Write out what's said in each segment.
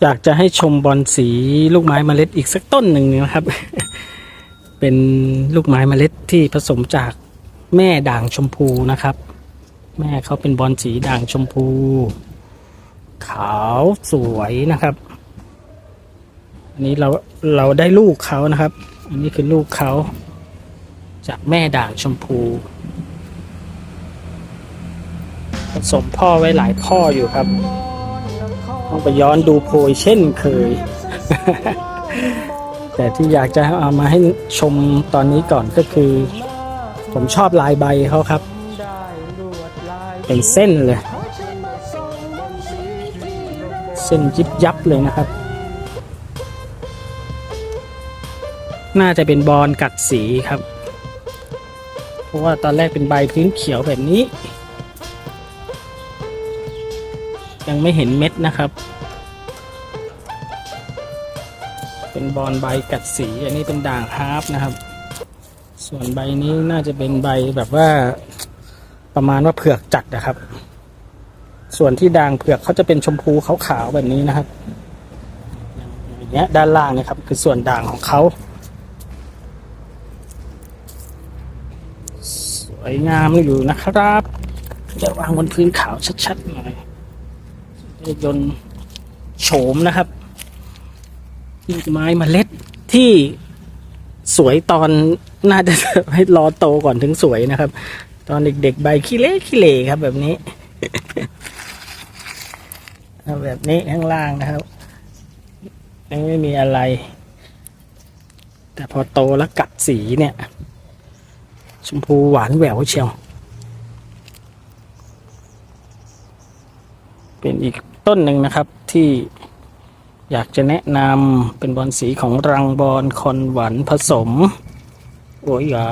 อยากจะให้ชมบอลสีลูกไม้เมล็ดอีกสักต้นหนึ่งนะครับ เป็นลูกไม้เมล็ดที่ผสมจากแม่ด่างชมพูนะครับ แม่เขาเป็นบอลสีด่างชมพู ขาวสวยนะครับ อันนี้เราเราได้ลูกเขานะครับ อันนี้คือลูกเขาจากแม่ด่างชมพู ผสมพ่อไว้หลายพ่ออยู่ครับ ต้องไปย้อนดูโพยเช่นเคย แต่ที่อยากจะเอามาให้ชมตอนนี้ก่อนก็คือ ผมชอบลายใบเขาครับ เป็นเส้นเลย เส้นยิบยับเลยนะครับ น่าจะเป็นบอลกัดสีครับ เพราะว่าตอนแรกเป็นใบพื้นเขียวแบบนี้ ยังไม่เห็นเม็ดนะครับ เป็นบอลใบกัดสีอันนี้เป็นด่างฮาร์ปนะครับ ส่วนใบนี้น่าจะเป็นใบแบบว่าประมาณว่าเผือกจัดนะครับ ส่วนที่ด่างเผือกเขาจะเป็นชมพูขาวๆแบบนี้นะครับอย่างเงี้ยด้านล่างนะครับ คือส่วนด่างของเขาสวยงามอยู่นะครับ เดี๋ยววางบนพื้นขาวชัดๆหน่อย จะยนต์โฉมนะครับลูกไม้เมล็ดที่สวยตอนน่าจะให้รอโตก่อนถึงสวยนะครับ ตอนเด็กๆใบขี้เละขี้เหร่ครับ แบบนี้แบบนี้ข้างล่างนะครับยังไม่มีอะไร แต่พอโตแล้วกัดสีเนี่ย ชมพูหวานแหววเชียว เป็น อีกต้นหนึ่งนะครับที่อยากจะแนะนำเป็นบอลสีของรังบอลคอนหวันผสมโอ้ยเหรอ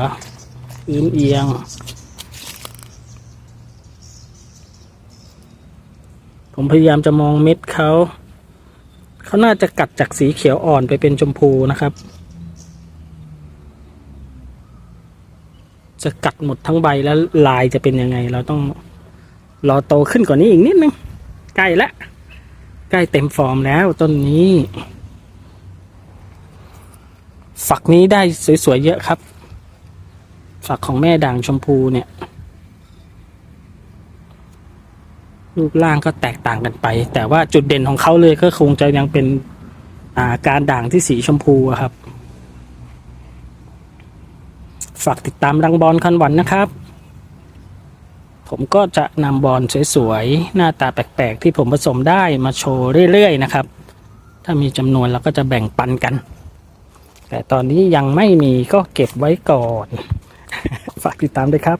พื้นเอียง ผมพยายามจะมองเม็ดเขาเขาน่าจะกัดจากสีเขียวอ่อนไปเป็นชมพูนะครับ จะกัดหมดทั้งใบแล้วลายจะเป็นยังไง เราต้องรอโตขึ้นกว่านี้อีกนิดนึง ใกล้ละใกล้เต็มฟอร์มแล้วต้นนี้ ฝักนี้ได้สวยๆเยอะครับ ฝักของแม่ด่างชมพูเนี่ย รูปร่างก็แตกต่างกันไป แต่ว่าจุดเด่นของเขาเลยก็คงจะยังเป็นอาการด่างที่สีชมพูครับ ฝากติดตามรังบอลคันหวันนะครับ ผมก็จะนำบอลสวยๆ หน้าตาแปลกๆ ที่ผมผสมได้มาโชว์เรื่อยๆ นะครับ ถ้ามีจำนวนเราก็จะแบ่งปันกัน แต่ตอนนี้ยังไม่มีก็เก็บไว้ก่อน ฝากติดตามด้วยครับ